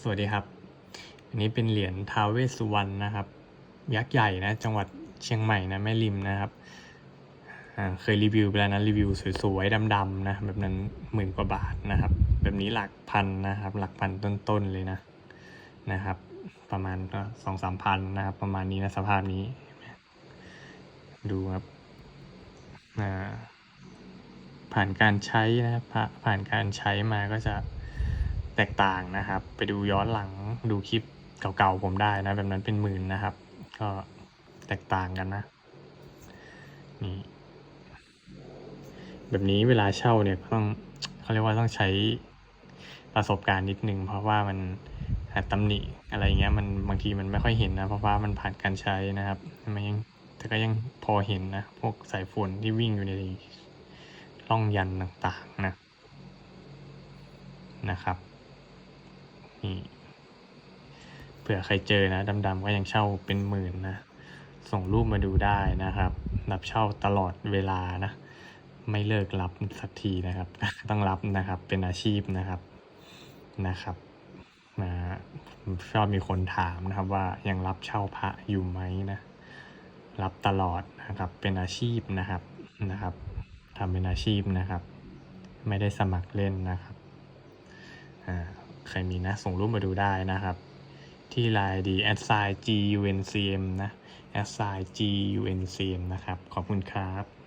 สวัสดีครับ อันนี้เป็นเหรียญท้าวเวสสุวรรณนะครับ ยักษ์ใหญ่นะ จังหวัดเชียงใหม่นะแม่ริมนะครับเคยรีวิวไปแล้วนะรีวิวสวยๆดำๆนะแบบนั้นหมื่นกว่าบาทนะครับ แบบนี้หลักพันนะครับ หลักพันต้นๆเลยนะนะครับ ประมาณก็สองสามพันนะครับ ประมาณนี้นะสภาพนี้ ดูครับผ่านการใช้นะครับผ่านการใช้มาก็จะ แตกต่างนะครับ ไปดูย้อนหลังดูคลิปเก่าๆผมได้นะ แบบนั้นเป็นหมื่นนะครับ ก็แตกต่างกันนะนี่แบบนี้เวลาเช่าเนี่ยก็ต้องเขาเรียกว่าต้องใช้ประสบการณ์นิดนึง เพราะว่ามันหาตำหนิอะไรเงี้ยมันบางทีมันไม่ค่อยเห็นนะ เพราะว่ามันผ่านการใช้นะครับมันยังแต่ก็ยังพอเห็นนะ พวกสายฝนที่วิ่งอยู่ในร่องยันต่างๆนะนะครับ นี่เผื่อใครเจอนะดำๆก็ยังเช่าเป็นหมื่นนะ ส่งรูปมาดูได้นะครับ รับเช่าตลอดเวลานะ ไม่เลิกรับสักทีนะครับ ต้องรับนะครับ เป็นอาชีพนะครับนะครับนะชอบมีคนถามนะครับว่ายังรับเช่าพระอยู่ไหมนะ รับตลอดนะครับ เป็นอาชีพนะครับนะครับทำเป็นอาชีพนะครับ ไม่ได้สมัครเล่นนะครับอ่า ใครมีนะ ส่งรูปมาดูได้นะครับ ที่ไลน์ดี a d s i g u n c m นะ a d s i g u n c m นะครับ ขอบคุณครับ